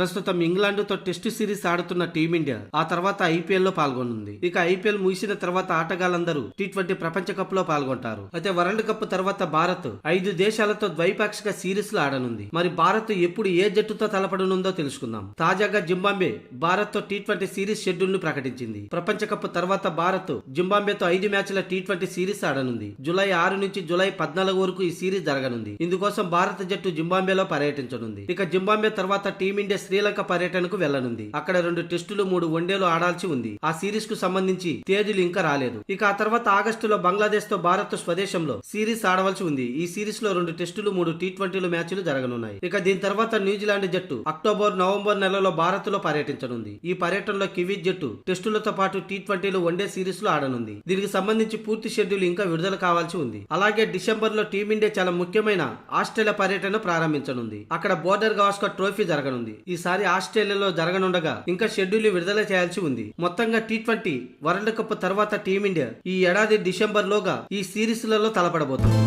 ప్రస్తుతం ఇంగ్లాండ్తో test series ఆడుతున్న టీమిండియా ఆ తర్వాత ఐపీఎల్లో పాల్గొనుంది. ఇక ఐపీఎల్ ముగిసిన తర్వాత ఆటగాళ్ళందరూ టీ ట్వంటీ ప్రపంచ కప్లో పాల్గొంటారు. అయితే వరల్డ్ కప్ తర్వాత భారత్ ఐదు దేశాలతో ద్వైపాక్షిక సిరీస్లో ఆడనుంది. మరి భారత్ ఎప్పుడు ఏ జట్టుతో తలపడనుందో తెలుసుకుందాం. తాజాగా జింబాబే భారత్తో టీ ట్వంటీ సిరీస్ షెడ్యూల్ను ప్రకటించింది. ప్రపంచ కప్ తర్వాత భారత్ జింబాబేతో ఐదు మ్యాచ్ల టీ ట్వంటీ సిరీస్ ఆడనుంది. జూలై ఆరు నుంచి జూలై పద్నాలుగు వరకు ఈ సిరీస్ జరగనుంది. ఇందుకోసం భారత జట్టు జింబాబేలో పర్యటించనుంది. ఇక జింబాబే తర్వాత టీమిండియా శ్రీలంక పర్యటనకు వెళ్ళనుంది అక్కడ రెండు టెస్టులు మూడు వన్డేలు ఆడాల్సి ఉంది. ఆ సిరీస్కు సంబంధించి తేదీలు ఇంకా రాలేదు. ఇక ఆ తర్వాత ఆగస్టులో బంగ్లాదేశ్తో భారత్ స్వదేశంలో సిరీస్ ఆడవలసి ఉంది. ఈ సిరీస్లో రెండు టెస్టులు మూడు టీ ట్వంటీలు మ్యాచ్లు జరగనున్నాయి. ఇక దీని తర్వాత న్యూజిలాండ్ జట్టు అక్టోబర్ నవంబర్ నెలలో భారత్లో పర్యటించనుంది. ఈ పర్యటనలో కివీస్ జట్టు టెస్టులతో పాటు టీ ట్వంటీలు వన్డే సిరీస్లో ఆడనుంది. దీనికి సంబంధించి పూర్తి షెడ్యూల్ ఇంకా విడుదల కావాల్సి ఉంది. అలాగే డిసెంబర్లో టీమిండియా చాలా ముఖ్యమైన ఆస్ట్రేలియా పర్యటన ప్రారంభించనుంది. అక్కడ బోర్డర్ గవాస్కర్ ట్రోఫీ జరగనుంది. ఈసారి ఆస్ట్రేలియాలో జరగనుండగా ఇంకా షెడ్యూల్ విడుదల చేయాల్సి ఉంది. మొత్తంగా టీ ట్వంటీ వరల్డ్ కప్ తర్వాత టీమిండియా ఈ ఏడాది డిసెంబర్ లోగా ఈ సిరీస్లలో తలపడబోతుంది.